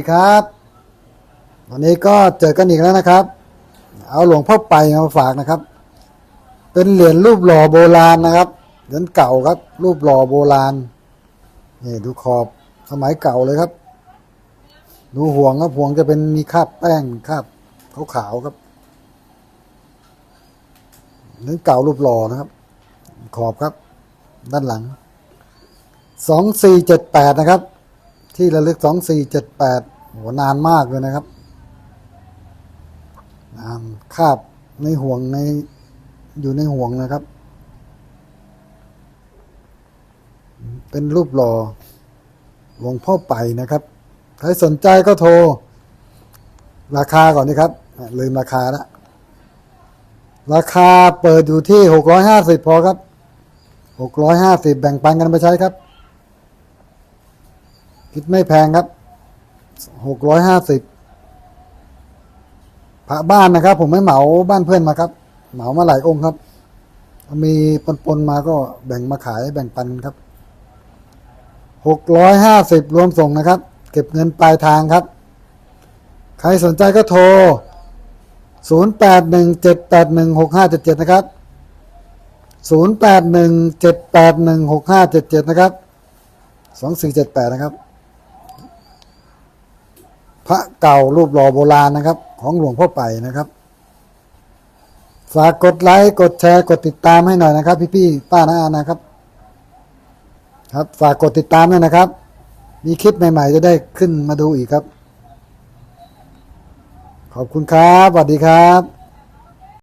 สวัสดีครับวันนี้ก็เจอกันอีกแล้วนะครับ เอาหลวงพ่อไปมาฝากนะครับ เป็นเหรียญรูปหล่อโบราณนะครับ เหรียญเก่าครับ รูปหล่อโบราณ นี่ดูขอบสมัยเก่าเลยครับ ดูห่วงครับห่วงจะเป็นมีคราบแป้งคราบขาวๆครับ เหรียญเก่ารูปหล่อนะครับ ขอบครับ ด้านหลัง สองสี่เจ็ดแปดนะครับที่ระลึกสองสี่เจ็ดแปด โหนานมากเลยนะครับนานคาบในห่วงในอยู่ในห่วงนะครับ เป็นรูปหล่อหลวงพ่อไปนะครับ ใครสนใจก็โทร ราคาก่อนนะครับลืมราคาล้วราคาเปิดอยู่ที่หกร้อยห้าสิบพอครับหกร้อยห้าสิบแบ่งปันกันไปใช้ครับ คิดไม่แพงครับ หกร้อยห้าสิบพระบ้านนะครับ ผมไม่เหมาบ้านเพื่อนมาครับ เหมามาหลายองค์ครับ มีปนๆมาก็แบ่งมาขายแบ่งปันครับหกร้อยห้าสิบรวมส่งนะครับ เก็บเงินปลายทางครับ ใครสนใจก็โทรศูนย์แปดหนึ่งเจ็ดแปดหนึ่งหกห้าเจ็ดเจ็ดนะครับศูนย์แปดหนึ่งเจ็ดแปดหนึ่งหกห้าเจ็ดเจ็ดนะครับสองสี่เจ็ดแปดนะครับ พระเก่ารูปหล่อโบราณนะครับ ของหลวงพ่อไปนะครับ ฝากกดไลค์กดแชร์กดติดตามให้หน่อยนะครับ พี่ๆป้าน้าอานะครับ ครับ ฝากกดติดตามด้วยนะครับ มีคลิปใหม่ ๆ จะได้ขึ้นมาดูอีกครับ ขอบคุณครับสวัสดีครับ